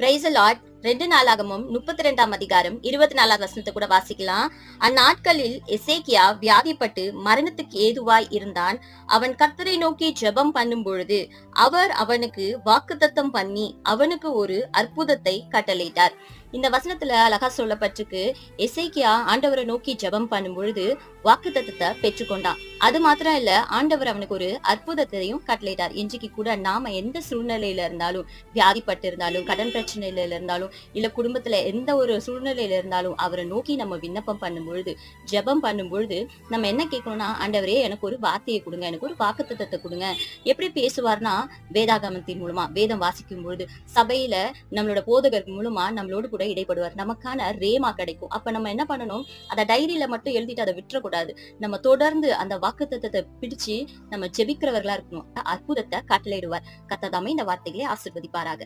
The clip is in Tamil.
பிரைஸ் லார்ட் ரெண்டு நாளாகமும் முப்பத்தி ரெண்டாம் அதிகாரம் இருபத்தி நாலாவது வசனத்தை கூட வாசிக்கலாம். அந்நாட்களில் எசேக்கியா வியாதிப்பட்டு மரணத்துக்கு ஏதுவாய் இருந்தான். அவன் கர்த்தரை நோக்கி ஜெபம் பண்ணும் பொழுது அவர் அவனுக்கு வாக்குத்தத்தம் பண்ணி அவனுக்கு ஒரு அற்புதத்தை கட்டளையிட்டார். இந்த வசனத்துல அழகா சொல்லப்பட்டிருக்கு. எசேக்கியா ஆண்டவரை நோக்கி ஜெபம் பண்ணும் பொழுது தத்துவத்தை பெற்றுக்கொண்டான். அது மாத்திரம் இல்ல ஆண்டவர் அவனுக்கு ஒரு அற்புதத்தையும் கட்டளையிட்டார். இன்றைக்கு கூட நாம எந்த சூழ்நிலையில இருந்தாலும் வியாதிப்பட்டு இருந்தாலும் கடன் பிரச்சனையில இருந்தாலும் இல்ல குடும்பத்துல எந்த ஒரு சூழ்நிலையில இருந்தாலும் அவரை நோக்கி நம்ம விண்ணப்பம் பண்ணும் பொழுது ஜெபம் பண்ணும் பொழுது நம்ம என்ன கேட்கணும்னா ஆண்டவரே எனக்கு ஒரு வார்த்தையை கொடுங்க எனக்கு ஒரு வாக்குத்தத்தத்தை கொடுங்க. எப்படி பேசுவார்னா வேதாகமத்தின் மூலமா வேதம் வாசிக்கும் பொழுது சபையில நம்மளோட போதகர் மூலமா நம்மளோட கூட இடைப்படுவார் நமக்கான ரேமா கிடைக்கும். அப்ப நம்ம என்ன பண்ணணும்? அதை டைரியில மட்டும் எழுதிட்டு அதை விட்டுறக்கூடாது. நம்ம தொடர்ந்து அந்த வாக்குத்தத்தத்தை பிடிச்சு நம்ம ஜெபிக்கிறவர்களா இருக்கணும். அற்புதத்தை கட்டளையிடுவார் கத்ததாமே இந்த வார்த்தைகளை ஆசிர்வதிப்பாராக.